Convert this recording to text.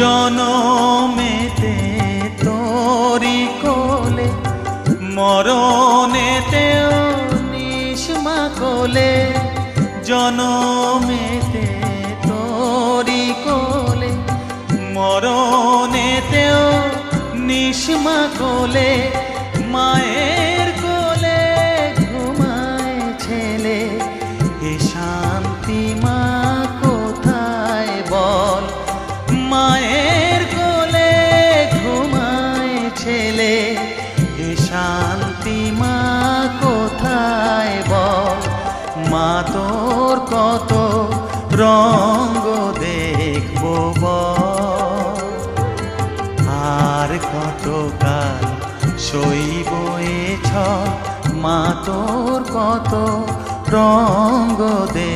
জনমেতে তোরি কোলে মরণেতেও নিষ্মা কোলে জনমেতে তোরি কোলে মরণেতেও নিষ্মা কোলে মায়ের কোলে ঘুমায় ছেলে এ মায়ের কোলে ঘুমায় ছেলে, এ শান্তি মা কোথায় বল? মা তোর কত রঙ্গ দেখব আর কতকাল সইব এ ছ মা তোর কত রঙ্গ দে